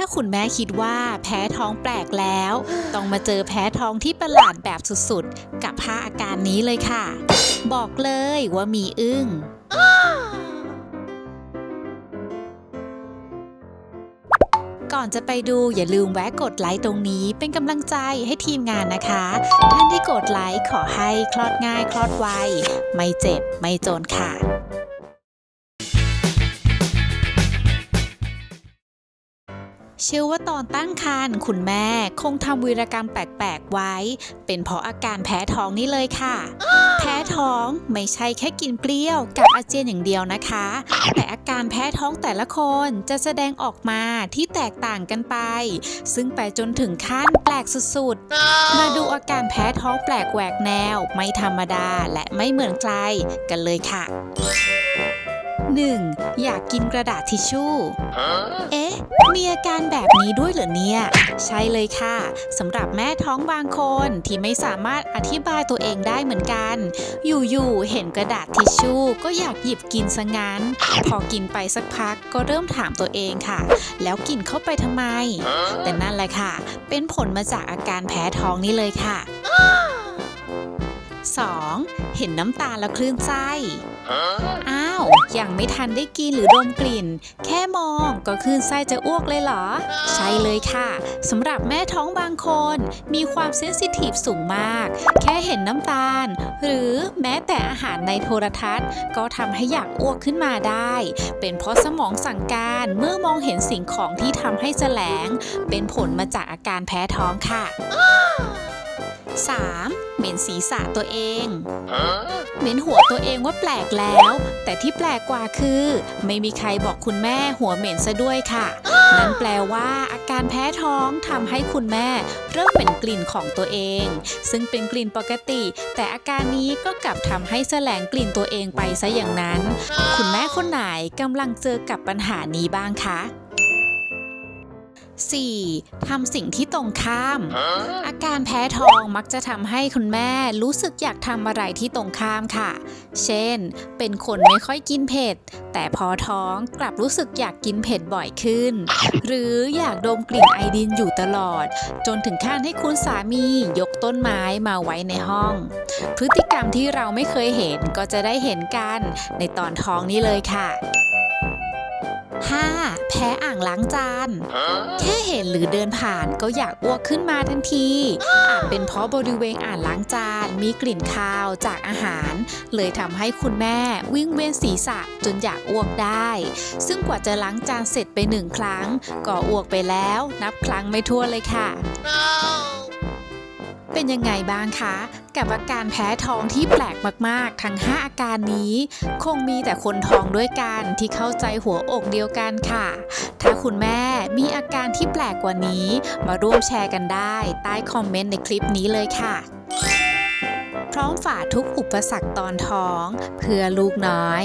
ถ้าคุณแม่คิดว่าแพ้ท้องแปลกแล้ว ต้องมาเจอแพ้ท้องที่ประหลาดแบบสุดๆ กับ 5 อาการนี้เลยค่ะ บอกเลยว่ามีอึ้งก่อนจะไปดูอย่าลืมแวะกดไลค์ตรงนี้เป็นกำลังใจให้ทีมงานนะคะ ท่านที่กดไลค์ขอให้คลอดง่ายคลอดไว ไม่เจ็บไม่จนค่ะ เชื่อว่าตอนตั้งครรภ์คุณแม่คงทำวีรกรรมแปลกๆไว้ เป็นเพราะอาการแพ้ท้องนี่เลยค่ะ แพ้ท้องไม่ใช่แค่กินเปรี้ยวกับอาเจียนอย่างเดียวนะคะ แต่อาการแพ้ท้องแต่ละคนจะแสดงออกมาที่แตกต่างกันไป ซึ่งไปจนถึงขั้นแปลกสุดๆ มาดูอาการแพ้ท้องแปลกแหวกแนว ไม่ธรรมดาและไม่เหมือนใครกันเลยค่ะ 1. อยากกินกระดาษทิชชู่ เอ๊ะ มีอาการแบบนี้ด้วยเหรอเนี่ย ใช่เลยค่ะสำหรับแม่ท้องบางคนที่ไม่สามารถอธิบายตัวเองได้เหมือนกัน อยู่ๆ เห็นกระดาษทิชชู่ก็อยากหยิบกินซะงั้น พอกินไปสักพักก็เริ่มถามตัวเองค่ะ แล้วกินเข้าไปทำไม แต่นั่นแหละค่ะ เป็นผลมาจากอาการแพ้ท้องนี่เลยค่ะ 2. เห็นน้ำตาแล้วคลื่นไส้อ้าว ยังไม่ทันได้กินหรือดมกลิ่น แค่มองก็คลื่นไส้จะอ้วกเลยเหรอ ใช่เลยค่ะสำหรับแม่ท้องบางคน มีความเซนซิทีฟสูงมาก แค่เห็นน้ำตาล หรือแม้แต่อาหารในโทรทัศน์ ก็ทำให้อยากอ้วกขึ้นมาได้ เป็นเพราะสมองสั่งการเมื่อมองเห็นสิ่งของที่ทำให้แสลง เป็นผลมาจากอาการแพ้ท้องค่ะ 3. เหม็นศีรษะตัวเอง เหม็นหัวตัวเองว่าแปลกแล้ว แต่ที่แปลกกว่าคือ ไม่มีใครบอกคุณแม่หัวเหม็นซะด้วยค่ะ นั่นแปลว่าอาการแพ้ท้องทำให้คุณแม่เริ่มเป็นกลิ่นของตัวเอง ซึ่งเป็นกลิ่นปกติ แต่อาการนี้ก็กลับทำให้แสลงกลิ่นตัวเองไปซะอย่างนั้น คุณแม่คนไหนกำลังเจอกับปัญหานี้บ้างคะ 4. ทำสิ่งที่ตรงข้าม อาการแพ้ท้องมักจะทำให้คุณแม่รู้สึกอยากทำอะไรที่ตรงข้ามค่ะ เช่น เป็นคนไม่ค่อยกินเผ็ด แต่พอท้องกลับรู้สึกอยากกินเผ็ดบ่อยขึ้น หรืออยากดมกลิ่นไอดินอยู่ตลอด จนถึงขั้นให้คุณสามียกต้นไม้มาไว้ในห้อง พฤติกรรมที่เราไม่เคยเห็นก็จะได้เห็นกันในตอนท้องนี้เลยค่ะ 5. แพ้อ่างล้างจาน แค่เห็นหรือเดินผ่านก็อยากอ้วกขึ้นมาทันที อาจเป็นเพราะบริเวณอ่างล้างจาน มีกลิ่นคาวจากอาหาร เลยทำให้คุณแม่วิ่งเวียนศีรษะจนอยากอ้วกได้ ซึ่งกว่าจะล้างจานเสร็จไปหนึ่งครั้ง ก็อ้วกไปแล้ว นับครั้งไม่ทั่วนเลยค่ะ เป็นยังไงบ้างคะ กับอาการแพ้ท้องที่แปลกมากๆ ทั้ง 5 อาการนี้ คงมีแต่คนท้องด้วยกันที่เข้าใจหัวอกเดียวกันค่ะ ถ้าคุณแม่มีอาการที่แปลกกว่านี้ มาร่วมแชร์กันได้ ใต้คอมเมนต์ในคลิปนี้เลยค่ะพร้อมฝ่าทุกอุปสรรคตอนท้อง เพื่อลูกน้อย